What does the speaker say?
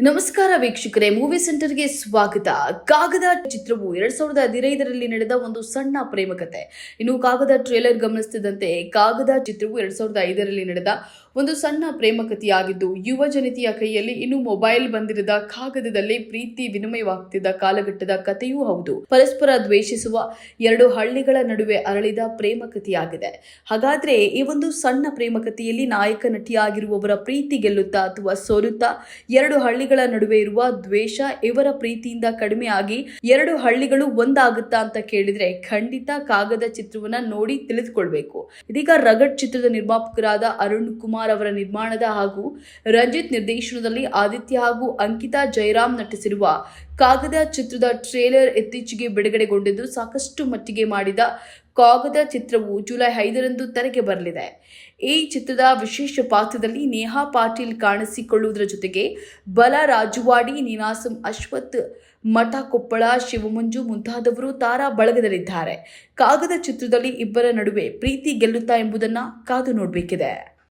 ನಮಸ್ಕಾರ ವೀಕ್ಷಕರೇ ಮೂವಿ ಸೆಂಟರ್ಗೆ ಸ್ವಾಗತ. ಕಾಗದ ಚಿತ್ರವು ಎರಡ್ ಸಾವಿರದ ಹದಿನೈದರಲ್ಲಿ ನಡೆದ ಒಂದು ಸಣ್ಣ ಪ್ರೇಮ ಕಥೆ ಇನ್ನು ಕಾಗದ ಟ್ರೇಲರ್ ಗಮನಿಸುತ್ತಿದ್ದಂತೆ ಕಾಗದ ಚಿತ್ರವು ಎರಡ್ ಸಾವಿರದ ಐದರಲ್ಲಿ ನಡೆದ ಒಂದು ಸಣ್ಣ ಪ್ರೇಮ ಕಥೆಯಾಗಿದ್ದು ಯುವ ಜನತೆಯ ಕೈಯಲ್ಲಿ ಇನ್ನು ಮೊಬೈಲ್ ಬಂದಿರದ ಕಾಗದದಲ್ಲಿ ಪ್ರೀತಿ ವಿನಿಮಯವಾಗ್ತಿದ್ದ ಕಾಲಘಟ್ಟದ ಕಥೆಯೂ ಹೌದು. ಪರಸ್ಪರ ದ್ವೇಷಿಸುವ ಎರಡು ಹಳ್ಳಿಗಳ ನಡುವೆ ಅರಳಿದ ಪ್ರೇಮ ಕಥೆಯಾಗಿದೆ ಹಾಗಾದ್ರೆ ಈ ಒಂದು ಸಣ್ಣ ಪ್ರೇಮ ಕಥೆಯಲ್ಲಿ ನಾಯಕ ನಟಿಯಾಗಿರುವವರ ಪ್ರೀತಿ ಗೆಲ್ಲುತ್ತಾ ಅಥವಾ ಸೋಲುತ್ತಾ ಎರಡು ಹಳ್ಳಿಗಳ ನಡುವೆ ಇರುವ ದ್ವೇಷ ಇವರ ಪ್ರೀತಿಯಿಂದ ಕಡಿಮೆ ಆಗಿ ಎರಡು ಹಳ್ಳಿಗಳು ಒಂದಾಗುತ್ತಾ ಅಂತ ಕೇಳಿದ್ರೆ ಖಂಡಿತ ಕಾಗದ ಚಿತ್ರವನ್ನ ನೋಡಿ ತಿಳಿದುಕೊಳ್ಬೇಕು. ಇದೀಗ ರಗಡ್ ಚಿತ್ರದ ನಿರ್ಮಾಪಕರಾದ ಅರುಣ್ ಕುಮಾರ್ ಅವರ ನಿರ್ಮಾಣದ ಹಾಗೂ ರಂಜಿತ್ ನಿರ್ದೇಶನದಲ್ಲಿ ಆದಿತ್ಯ ಹಾಗೂ ಅಂಕಿತಾ ಜಯರಾಮ್ ನಟಿಸಿರುವ ಕಾಗದ ಚಿತ್ರದ ಟ್ರೇಲರ್ ಇತ್ತೀಚೆಗೆ ಬಿಡುಗಡೆಗೊಂಡಿದ್ದು ಸಾಕಷ್ಟು ಮಟ್ಟಿಗೆ ಮಾಡಿದ ಕಾಗದ ಚಿತ್ರವು ಜುಲೈ ಐದರಂದು ತೆರೆಗೆ ಬರಲಿದೆ. ಈ ಚಿತ್ರದ ವಿಶೇಷ ಪಾತ್ರದಲ್ಲಿ ನೇಹಾ ಪಾಟೀಲ್ ಕಾಣಿಸಿಕೊಳ್ಳುವುದರ ಜೊತೆಗೆ ಬಲ ರಾಜುವಾಡಿ ನೀನಾಸಂ ಅಶ್ವಥ್, ಮಠ ಕೊಪ್ಪಳ, ಶಿವಮಂಜು ಮುಂತಾದವರು ತಾರಾ ಬಳಗದಲ್ಲಿದ್ದಾರೆ. ಕಾಗದ ಚಿತ್ರದಲ್ಲಿ ಇಬ್ಬರ ನಡುವೆ ಪ್ರೀತಿ ಗೆಲ್ಲುತ್ತಾ ಎಂಬುದನ್ನು ಕಾದು ನೋಡಬೇಕಿದೆ.